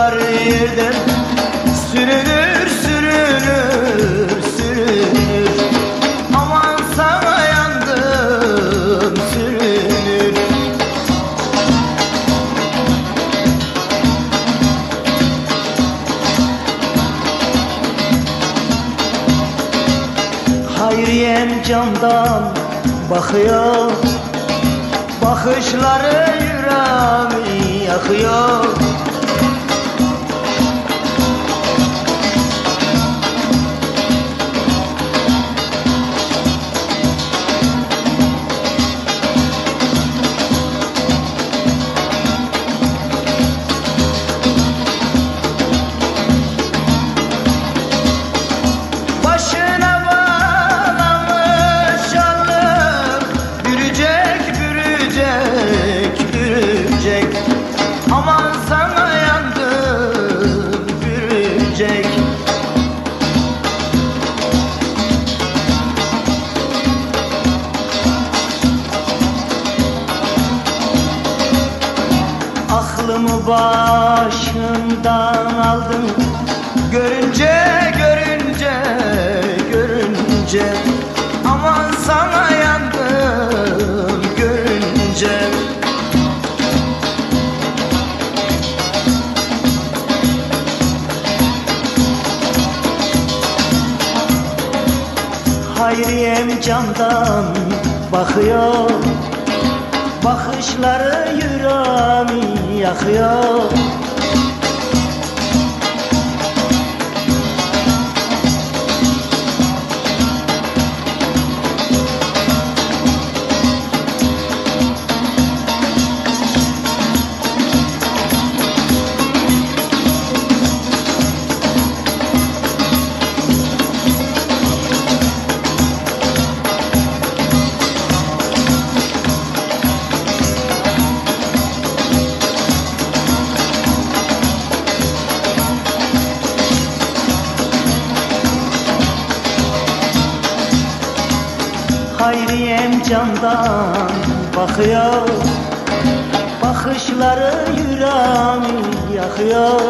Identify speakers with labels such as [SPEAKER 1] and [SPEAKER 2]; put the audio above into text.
[SPEAKER 1] dar yerden Sürünür sürünür sürünür Aman sana yandım sürünür Hayriyem camdan bakıyor Bakışları yüreğimi yakıyor başımdan aldın Görünce görünce görünce Aman sana yandım. Görünce. Hayriyem camdan bakıyor. Bakışları yüreğimi yakıyor Hayriyem camdan bakıyor. Bakışları yüreğimi yakıyor